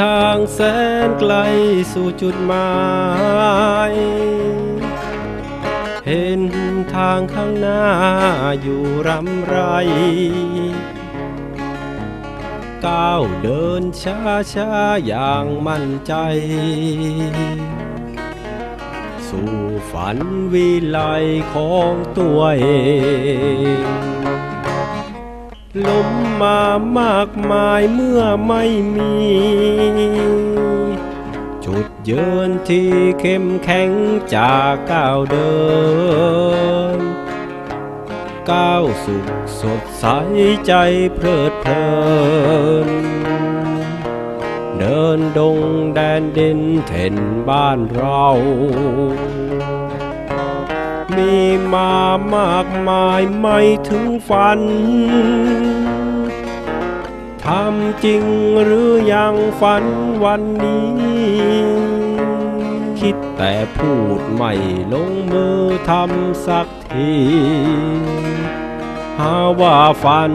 ทางแสนไกลสู่จุดหมาย เห็นทางข้างหน้าอยู่รำไร ก้าวเดินช้าช้าอย่างมั่นใจ สู่ฝันวิไลของตัวเอง ล้มมามากมายเมื่อไม่มี จุดยืนที่เข้มแข็งจากก้าวเดิน ก้าวสุขสดใสใจเพลิดเพลิน เดินดงแดนดินเถ่นบ้านเรา มีมามากมายไม่ถึงฝัน ทำจริงหรือยังฝันวันนี้ คิดแต่พูดไม่ลงมือทำสักที หาว่าฝัน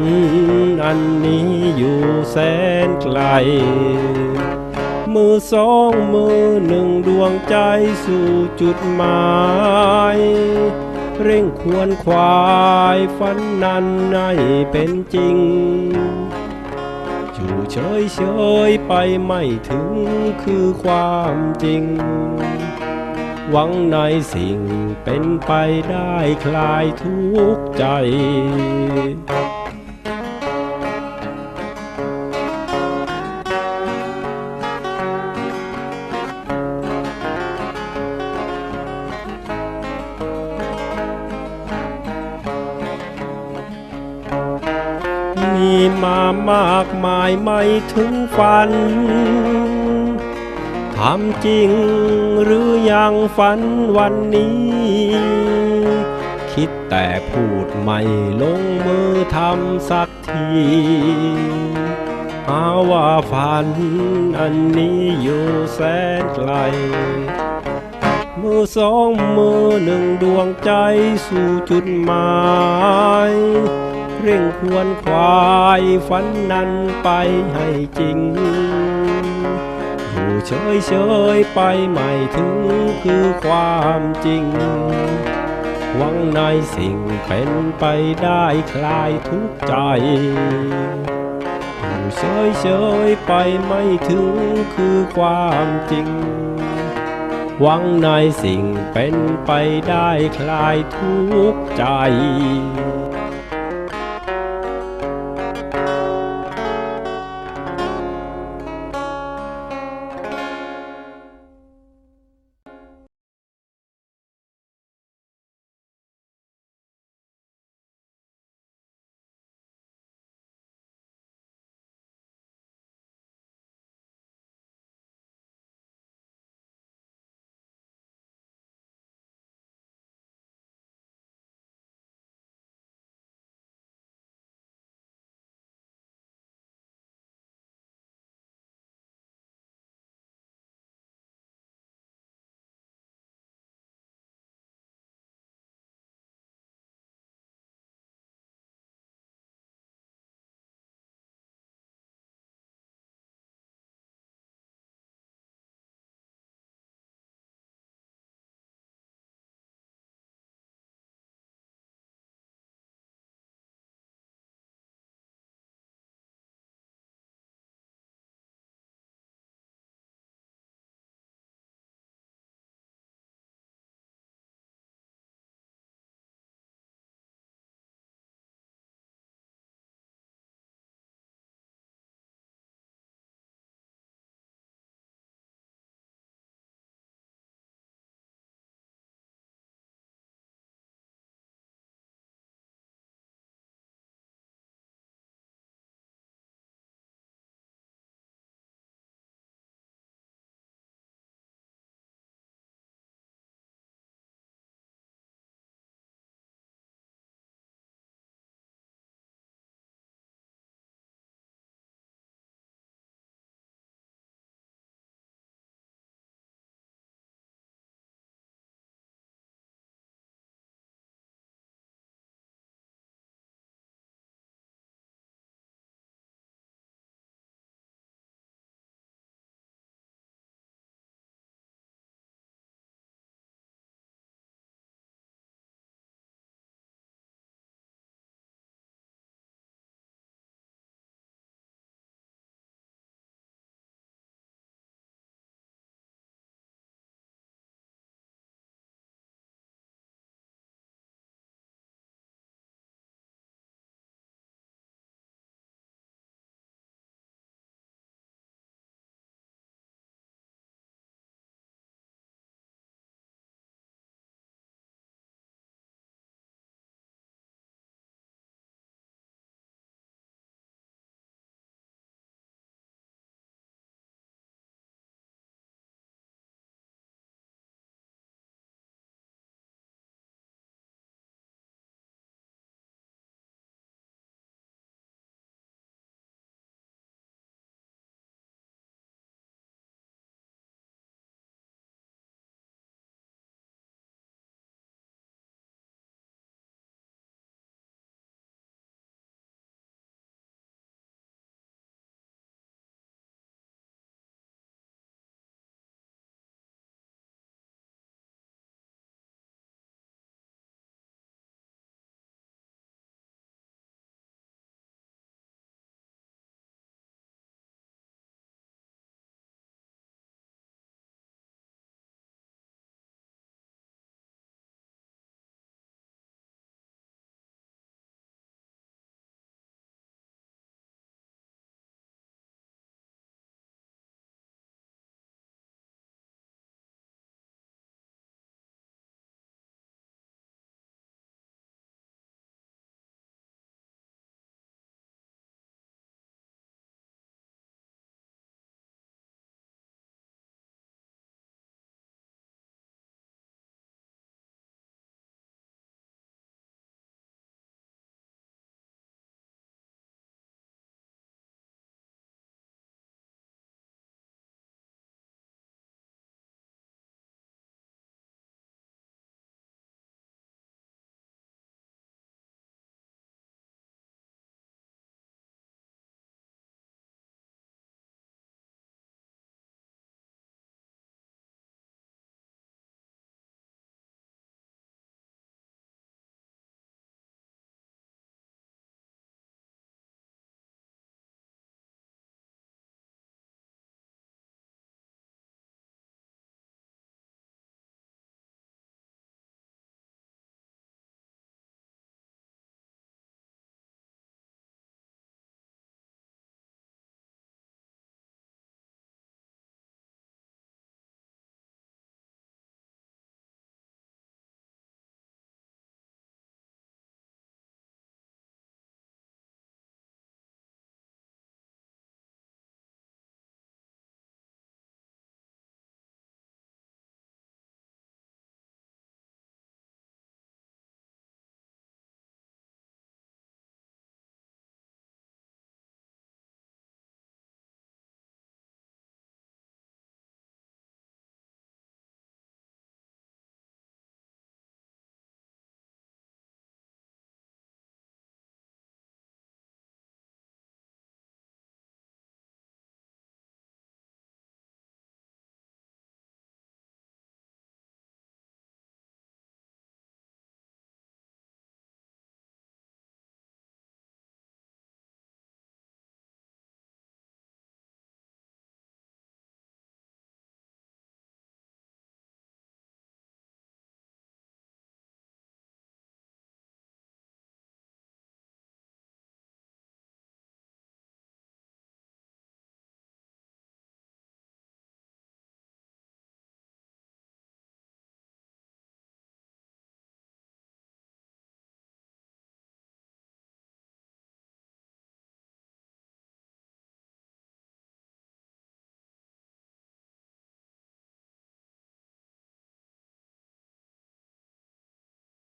อันนี้อยู่แสนไกล มือสองมือหนึ่งดวงใจสู่จุดหมาย เร่งควรควายฝันนั้นให้เป็นจริง อยู่เฉยเฉยไปไม่ถึงคือความจริง หวังในสิ่งเป็นไปได้คลายทุกข์ใจ มากมายไม่ถึงฝัน ทำจริงหรือยังฝันวันนี้ คิดแต่พูดไม่ลงมือทำสักทีหาว่าฝันอันนี้อยู่แสนไกล มือสองมือหนึ่งดวงใจสู่จุดหมาย เร่งควรควายฝันนั้นไปให้จริง อยู่เฉยเฉยไปไม่ถึงคือความจริง หวังในสิ่งเป็นไปได้คลายทุกข์ใจ อยู่เฉยเฉยไปไม่ถึงคือความจริง หวังในสิ่งเป็นไปได้คลายทุกข์ใจ